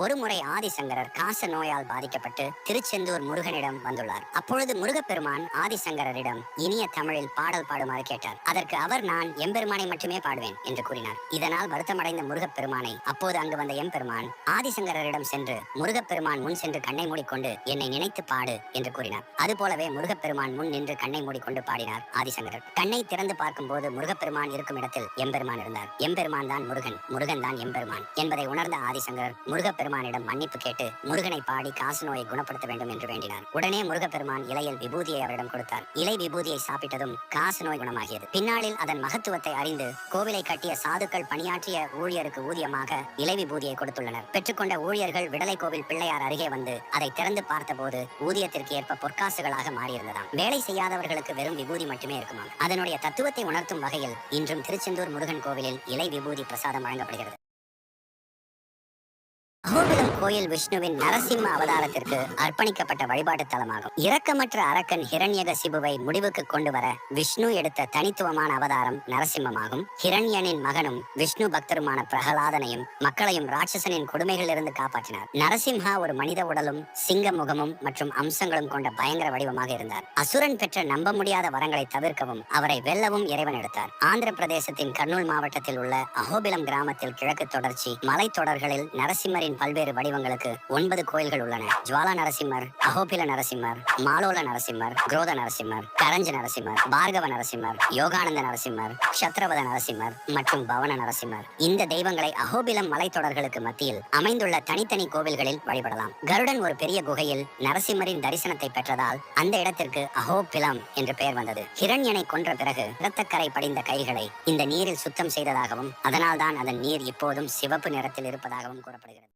ஒருமுறை ஆதிசங்கரர் காச நோயால் பாதிக்கப்பட்டு திருச்செந்தூர் முருகனிடம் வந்துள்ளார். அப்பொழுது முருகப்பெருமான் ஆதிசங்கரரிடம் இனிய தமிழில் பாடல் பாடுமாறு கேட்டார். அதற்கு அவர் நான் எம்பெருமானை மட்டுமே பாடுவேன் என்று கூறினார். இதனால் வருத்தமடைந்த முருகப்பெருமானை அப்போது அங்கு வந்த எம்பெருமான் ஆதிசங்கரரிடம் சென்று முருகப்பெருமான் முன் சென்று கண்ணை மூடிக்கொண்டு என்னை நினைத்து பாடு என்று கூறினார். அதுபோலவே முருகப்பெருமான் முன் நின்று கண்ணை மூடிக்கொண்டு பாடினார் ஆதிசங்கரர். கண்ணை திறந்து பார்க்கும் போது முருகப்பெருமான் இருக்கும் இடத்தில் எம்பெருமான் இருந்தார். எம்பெருமான் தான் முருகன் முருகன் தான் எம்பெருமான் என்பதை உணர்ந்த ஆதிசங்கரர் முருகப்பெருமானிடம் மன்னிப்பு கேட்டு முருகனை பாடி காசு நோயை குணப்படுத்த வேண்டும் என்று வேண்டினார் உடனே முருகப்பெருமான் இலையில் விபூதியை அவரிடம் கொடுத்தார். இலை விபூதியை சாப்பிட்டதும் காசு நோய் குணமாகியது. பின்னாளில் அதன் மகத்துவத்தை அறிந்து கோவிலை கட்டிய சாதுக்கள் பணியாற்றிய ஊழியருக்கு ஊதியமாக இலை விபூதியை கொடுத்துள்ளனர். பெற்றுக்கொண்ட ஊழியர்கள் விடலை கோவில் பிள்ளையார் அருகே வந்து அதை திறந்து பார்த்தபோது ஊதியத்திற்கு ஏற்ப பொற்காசுகளாக மாறியிருந்ததாம். வேலை செய்யாதவர்களுக்கு வெறும் விபூதி மட்டுமே இருக்குமாம். அதனுடைய தத்துவத்தை உணர்த்தும் வகையில் இன்றும் திருச்செந்தூர் முருகன் கோவிலில் இலை விபூதி பிரசாதம் வழங்கப்படுகிறது. அகோபிலம் கோயில் விஷ்ணுவின் நரசிம்ம அவதாரத்திற்கு அர்ப்பணிக்கப்பட்ட வழிபாட்டு தலமாகும். இரக்கமற்ற அரக்கன் ஹிரண்யக சிபுவை முடிவுக்கு கொண்டு வர விஷ்ணு எடுத்த தனித்துவமான அவதாரம் நரசிம்மமாகும். ஹிரண்யனின் மகனும் விஷ்ணு பக்தருமான பிரகலாதனையும் மக்களையும் ராட்சசனின் கொடுமைகளிலிருந்து காப்பாற்றினார். நரசிம்ஹா ஒரு மனித உடலும் சிங்க முகமும் மற்றும் அம்சங்களும் கொண்ட பயங்கர வடிவமாக இருந்தார். அசுரன் பெற்ற நம்ப முடியாத வரங்களை தவிர்க்கவும் அவரை வெல்லவும் இறைவன் எடுத்தார். ஆந்திர பிரதேசத்தின் கர்னூல் மாவட்டத்தில் உள்ள அகோபிலம் கிராமத்தில் கிழக்கு தொடர்ச்சி மலைத்தொடர்களில் நரசிம்மரின் பல்வேறு வடிவங்களுக்கு ஒன்பது கோயில்கள் உள்ளன. ஜுவாலா நரசிம்மர் அகோபில நரசிம்மர் மாலோல நரசிம்மர் குரோத நரசிம்மர் கரஞ்ச நரசிம்மர் பார்கவ நரசிம்மர் யோகானந்த நரசிம்மர் சத்ரவத நரசிம்மர் மற்றும் பவன நரசிம்மர். இந்த தெய்வங்களை அகோபிலம் மலைத்தொடர்களுக்கு மத்தியில் அமைந்துள்ள தனித்தனி கோவில்களில் வழிபடலாம். கருடன் ஒரு பெரிய குகையில் நரசிம்மரின் தரிசனத்தை பெற்றதால் அந்த இடத்திற்கு அகோபிலம் என்று பெயர் வந்தது. ஹிரண்யனை கொன்ற பிறகு இரத்தக்கரை படிந்த கைகளை இந்த நீரில் சுத்தம் செய்ததாகவும் அதனால்தான் அதன் நீர் இப்போதும் சிவப்பு நிறத்தில் இருப்பதாகவும் கூறப்படுகிறது.